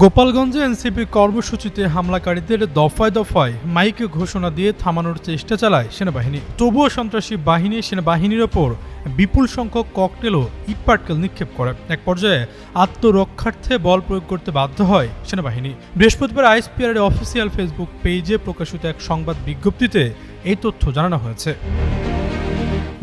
গোপালগঞ্জে এনসিপি কর্মসূচিতে হামলাকারীদের দফায় দফায় মাইকে ঘোষণা দিয়ে থামানোর চেষ্টা চালায় সেনাবাহিনী। তবুও সন্ত্রাসী বাহিনী সেনাবাহিনীর ওপর বিপুল সংখ্যক ককটেল ও ইটপাটকেল নিক্ষেপ করে। এক পর্যায়ে আত্মরক্ষার্থে বল প্রয়োগ করতে বাধ্য হয় সেনাবাহিনী। বৃহস্পতিবার আইএসপিআর অফিসিয়াল ফেসবুক পেজে প্রকাশিত এক সংবাদ বিজ্ঞপ্তিতে এই তথ্য জানানো হয়েছে।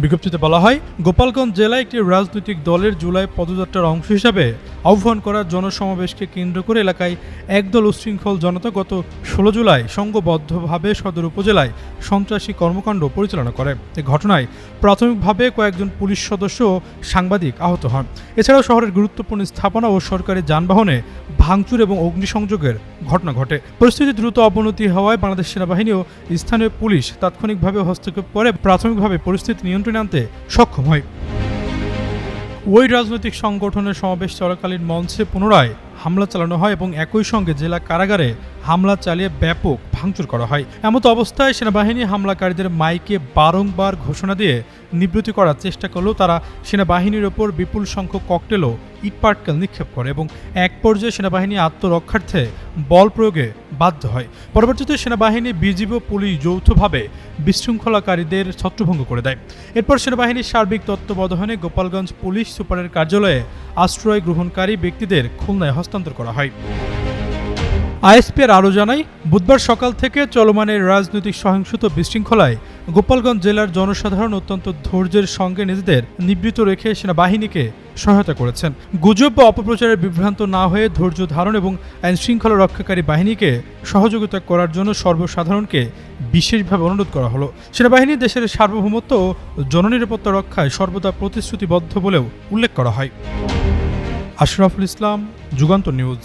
বিজ্ঞপ্তিতে বলা হয়, গোপালগঞ্জ জেলায় একটি রাজনৈতিক দলের জুলাই পদযাত্রার অংশ হিসাবে আহ্বান করা জনসমাবেশকে কেন্দ্র করে এলাকায় একদল উশৃঙ্খল জনতা গত ষোলো জুলাই সংঘবদ্ধভাবে সদর উপজেলায় সন্ত্রাসী কর্মকাণ্ড পরিচালনা করে। এ ঘটনায় প্রাথমিকভাবে কয়েকজন পুলিশ সদস্য ও সাংবাদিক আহত হন। এছাড়াও শহরের গুরুত্বপূর্ণ স্থাপনা ও সরকারি যানবাহনে ভাঙচুর এবং অগ্নিসংযোগের ঘটনা ঘটে। পরিস্থিতি দ্রুত অবনতি হওয়ায় বাংলাদেশ সেনাবাহিনী ও স্থানীয় পুলিশ তাৎক্ষণিকভাবে হস্তক্ষেপ করে, প্রাথমিকভাবে পরিস্থিতি নিয়ন্ত্রণে আনতে সক্ষম হয়। ওই রাজনৈতিক সংগঠনের সমাবেশ চলাকালীন মঞ্চে পুনরায় হামলা চালানো হয় এবং একই সঙ্গে জেলা কারাগারে হামলা চালিয়ে ব্যাপক ভাঙচুর করা হয়। এমত অবস্থায় সেনাবাহিনী হামলাকারীদের মাইকে বারংবার ঘোষণা দিয়ে নিবৃত্তি করার চেষ্টা করলেও তারা সেনাবাহিনীর ওপর বিপুল সংখ্যক ককটেল ও ইটপাটকেল নিক্ষেপ করে এবং এক পর্যায়ে সেনাবাহিনী আত্মরক্ষার্থে বল প্রয়োগে বাধ্য হয়। পরবর্তীতে সেনাবাহিনী বিজিবি ও পুলিশ যৌথভাবে বিশৃঙ্খলাকারীদের ছত্রভঙ্গ করে দেয়। এরপর সেনাবাহিনীর সার্বিক তত্ত্বাবধানে গোপালগঞ্জ পুলিশ সুপারের কার্যালয়ে আশ্রয় গ্রহণকারী ব্যক্তিদের খুলনায় হস্তান্তর করা হয়। আইএসপির আরও জানায়, বুধবার সকাল থেকে চলমানের রাজনৈতিক সহিংসত বিশৃঙ্খলায় গোপালগঞ্জ জেলার জনসাধারণ অত্যন্ত ধৈর্যের সঙ্গে নিজেদের নিবৃত রেখে সেনাবাহিনীকে সহায়তা করেছেন। গুজব বা অপপ্রচারের বিভ্রান্ত না হয়ে ধৈর্য ধারণ এবং আইন শৃঙ্খলা রক্ষাকারী বাহিনীকে সহযোগিতা করার জন্য সর্বসাধারণকে বিশেষভাবে অনুরোধ করা হলো। সেনাবাহিনী দেশের সার্বভৌমত্ব ও জননিরাপত্তা রক্ষায় সর্বদা প্রতিশ্রুতিবদ্ধ বলেও উল্লেখ করা হয়। আশরাফুল ইসলাম যুগান্ত নিউজ।